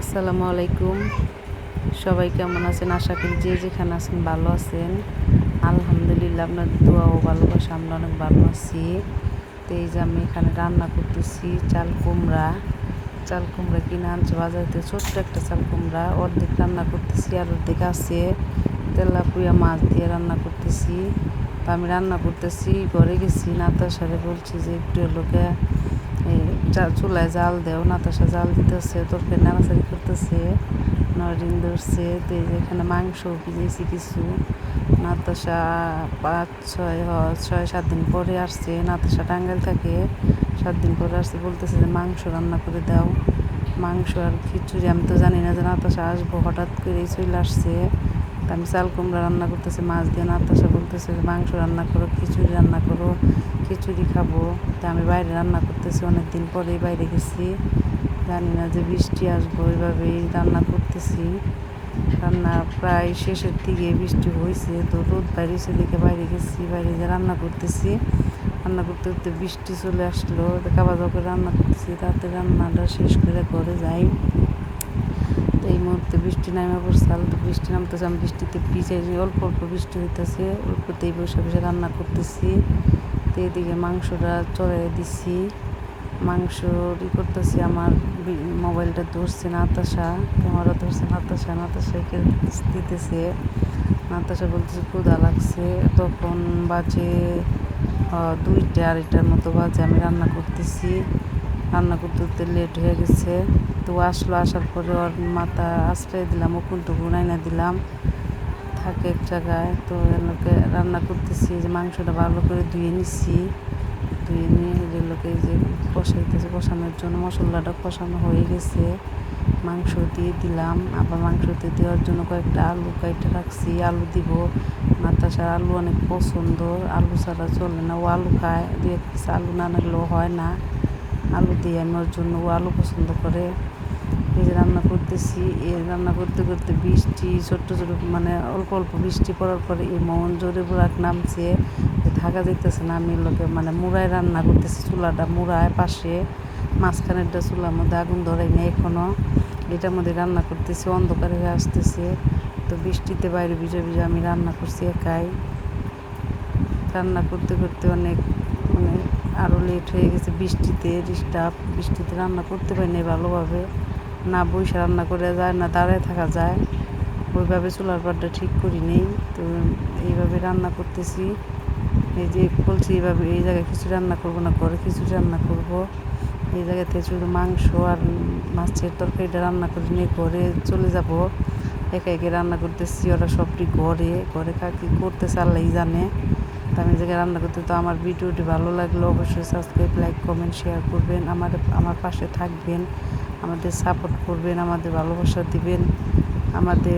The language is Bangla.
আসসালামু আলাইকুম। সবাই কেমন আছেন? আশা করি যে যেখানে আছেন ভালো আছেন। আলহামদুলিল্লাহ আপনার দোয়া ও ভালোবাসা আমরা অনেক ভালো আছি। তো এই যে আমি এখানে রান্না করতেছি চাল কুমড়া। চাল কুমড়া কিনে আনছে বাজার থেকে ছোট্ট একটা চাল কুমড়া। অর্ধেক রান্না করতেছি, আর অর্ধেক আছে। তেলাপুয়া মাছ দিয়ে রান্না করতেছি। তো আমি রান্না করতেছি, ঘরে গেছি। নাতার সাথে বলছি যে একটু লোকে চুলায় জাল দেও, নাতাশা জাল দিতেছে, তরকারি নাড়াচাড়ি করতেছে নরিন ধরছে, তো এখানে মাংস ভিজেছি কিছু। নাতাশা পাঁচ, ছয় ছয়, সাত দিন পরে আসছে, নাতাশা টাঙ্গাইল থাকে, সাত দিন পরে আসছে, বলতেছে যে মাংস রান্না করে দাও। মাংস আর খিচুড়ি, আমি তো জানি না যে নাতাশা আসব, হঠাৎ করেই চলে আসছে। আমি চাল, কুমড়া রান্না করতেছি, মাছ দিয়ে নাতাশা বলতেছে মাংস রান্না করো, খিচুড়ি রান্না করো, খিচুড়ি খাব। তা আমি বাইরে রান্না করতেছি অনেক দিন পরেই বাইরে গেছি। জানি না যে বৃষ্টি আসব, ওইভাবেই রান্না করতেছি। রান্না প্রায় শেষের দিকে বৃষ্টি হয়েছে তো রোদ বাইরেছে দেখে বাইরে গেছি, বাইরে যে রান্না করতেছি। রান্না করতে করতে বৃষ্টি চলে আসলো খাওয়া করে রান্না করতেছি, তাতে রান্নাটা শেষ করে ঘরে যাই। বৃষ্টি নামে পড়ছে আলতো বৃষ্টি নামতেছে, আমি বৃষ্টিতে ভিজে অল্প অল্প বৃষ্টি হইতেছে, অল্পতেই বসে বসে রান্না করতেছি। তো এদিকে মাংসটা চড়াই দিছি। মাংস ই করতেছি, আমার মোবাইলটা ধরছে নাতাশা ক্যামেরা ধরছে নাতাশা নাতাশাকে দিতেছে। নাতাশা বলতেছে, ক্ষুধা লাগছে। তখন বাজে দুইটা আড়াইটার মতো বাজে, আমি রান্না করতেছি। রান্না করতে করতে লেট হয়ে গেছে। তো আসলো, আসার পরে ওর মাথা আশ্রয় দিলাম উকুন টুকুন আইনা দিলাম। থাকে এক জায়গায়। তো এলোকে রান্না করতেছি যে মাংসটা ভালো করে ধুয়ে নিচ্ছি ধুয়ে নিয়ে এগুলোকে যে কষাইতেছে, কষানোর জন্য মশলাটা কষানো হয়ে গেছে। মাংস দিয়ে দিলাম। আবার মাংসতে দেওয়ার জন্য কয়েকটা আলু কাইটে রাখছি, আলু দিব। নাতাশার আলু অনেক পছন্দ, আলু ছাড়া চলে না। ও আলু খায় দু এক পিস আলু না নাগলেও হয় না। আলু দিয়ে আমি ওর জন্য ও আলু পছন্দ করে। এই যে রান্না করতেছি এই রান্না করতে করতে বৃষ্টি, ছোট্ট ছোট মানে অল্প অল্প বৃষ্টি পড়ার পরে এই মন জোরে বুড়াক নামছে থাকা দেখতেছে না, আমি লোকে মানে মুড়ায় রান্না করতেছি, চুলাটা মুড়ায় পাশে, মাঝখানেরটা চুলার মধ্যে আগুন ধরাই না এখনও এটার মধ্যে রান্না করতেছি, অন্ধকার হয়ে আসতেছে, তো বৃষ্টিতে বাইরে ভিজে ভিজে আমি রান্না করছি একাই। রান্না করতে করতে অনেক মানে আরও লেট হয়ে গেছে, বৃষ্টিতে ডিস্টার্ব বৃষ্টিতে রান্না করতে পারি নাই ভালোভাবে। না বসে রান্না করে যায়, না দাঁড়ায় থাকা যায়। ওইভাবে চুলার পাড়টা ঠিক করি নেই। তো এইভাবে রান্না করতেছি। এই যে বলছি এইভাবে এই জায়গায় কিছু রান্না করব না, ঘরে কিছু রান্না করব। এই জায়গাতে শুধু মাংস আর মাছের তরকারিটা রান্না করে নিয়ে ঘরে চলে যাব। একা একে রান্না করতেছি, ওরা সবটি ঘরে। ঘরে কাকি করতেছে আল্লাহই জানে। তো আমি যে রান্না করতে, তো আমার ভিডিওটি ভালো লাগল অবশ্যই সাবস্ক্রাইব লাইক কমেন্ট শেয়ার করবেন। আমার আমার পাশে থাকবেন, আমাদের সাপোর্ট করবেন, আমাদের ভালোবাসা দিবেন, আমাদের